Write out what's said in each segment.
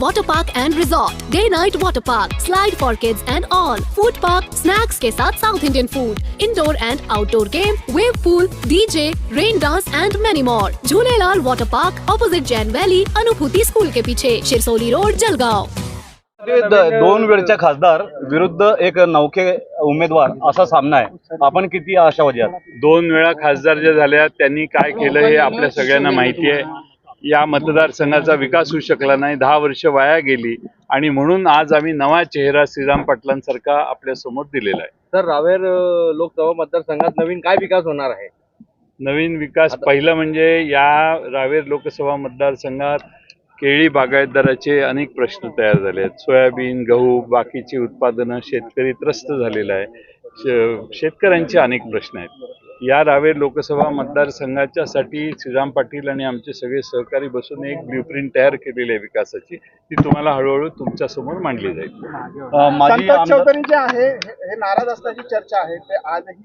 Water Park and Resort, Day Night Water Park, Slide for Kids and all, Food Park, Snacks के साथ South Indian food, Indoor and Outdoor game, Wave pool, DJ, Rain dance and many more. Jhulelalal Water Park, opposite Jain Valley, Anubhuti school के पीछे, Shirsoli road, Jalgaon. दोन वेळच्या खासदार विरुद्ध एक नौके उमेदवार असा सामना आहे आपण किती आशावादी आहात दोन वेळा खासदार जे झाल्या त्यांनी काय केलं हे आपल्या सगळ्यांना माहिती आहे या मतदारसंघाचा विकास होऊ शकला नाही. दहा वर्ष वाया गेली आणि म्हणून आज आम्ही नवा चेहरा श्रीराम पाटलांसारखा आपल्यासमोर दिलेला आहे. तर रावेर अ, लोकसभा मतदारसंघात नवीन काय विकास होणार आहे? नवीन विकास पहिलं म्हणजे या रावेर लोकसभा मतदारसंघात केळी बागायतदाराचे अनेक प्रश्न तयार झाले आहेत. सोयाबीन गहू बाकीची उत्पादनं शेतकरी त्रस्त झालेला आहे श- शेतकऱ्यांचे अनेक प्रश्न आहेत. या रावेर लोकसभा मतदारसंघाच्यासाठी श्रीराम पाटील आणि आमचे सगळे सहकारी बसून एक ब्ल्यूप्रिंट तयार केलेली आहे विकासाची. ती तुम्हाला हळूहळू तुमच्यासमोर मांडली जाईल. जे आहे हे हे नाराज असल्याची चर्चा आहे. ते आजही.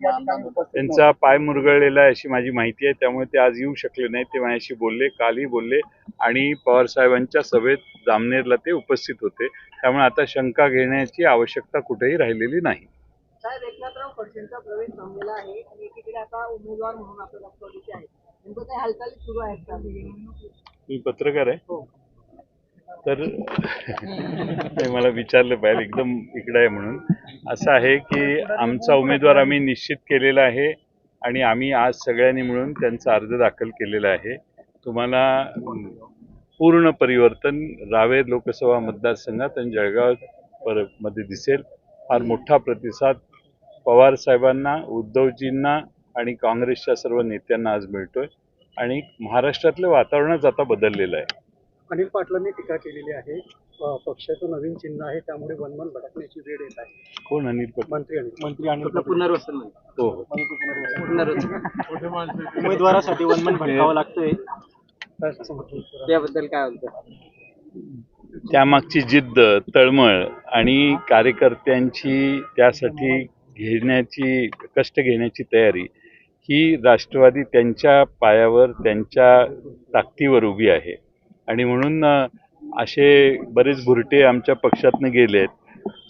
त्यांचा पाय मुरगळलेला आहे अशी माझी माहिती आहे. त्यामुळे ते आज येऊ शकले नाही ते माझ्याशी बोलले कालही बोलले आणि पवार साहेबांच्या सभेत जामनेरला ते उपस्थित होते. त्यामुळे आता शंका घेण्याची आवश्यकता कुठेही राहिलेली नाही. साहेब एकनाथराव खडसेंचा प्रवेश थांबलेला आहे. आणि आता उमेदवार म्हणून आपल्या राष्ट्रवादीचे आहेत. नेमकं काही हालचाली सुरू आहेत का? मी पत्रकार आहे. तर ते मला विचारलं पाहिजे एकदम इकडे आहे म्हणून. असं आहे की आमचा उमेदवार आम्ही निश्चित केलेला आहे आणि आम्ही आज सगळ्यांनी मिळून त्यांचा अर्ज दाखल केलेला आहे. तुम्हाला पूर्ण परिवर्तन रावेर लोकसभा मतदारसंघात आणि जळगाव परमध्ये दिसेल. फार मोठा प्रतिसाद पवार साहेबांना उद्धवजींना आणि काँग्रेसच्या सर्व नेत्यांना आज मिळतोय. आणि महाराष्ट्रातलं वातावरणच आता बदललेलं आहे. अनिल पाटलांनी टीका केलेली आहे पक्षाचं नवीन चिन्ह आहे त्यामुळे वनवन भटकण्याची वेळ येत आहे. कोण? अनिल पटेल. मंत्री मंत्री आणि पुनर्वसन हो हो. उमेदवारासाठी वनवन भटकावं लागतंय. त्याबद्दल काय म्हणतात? त्यामागची जिद्द तळमळ आणि कार्यकर्त्यांची त्यासाठी घेण्याची कष्ट घेण्याची तयारी ही राष्ट्रवादी त्यांच्या पायावर त्यांच्या ताकदीवर उभी आहे. आणि म्हणून असे बरेच भुरटे आमच्या पक्षातनं आहेत.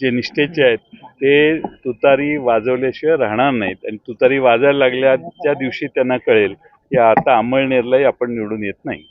जे निष्ठेचे आहेत ते तुतारी वाजवल्याशिवाय राहणार नाहीत. आणि तुतारी वाजायला लागल्या त्या दिवशी त्यांना कळेल की आता अंमळनेरलाही आपण निवडून येत नाही.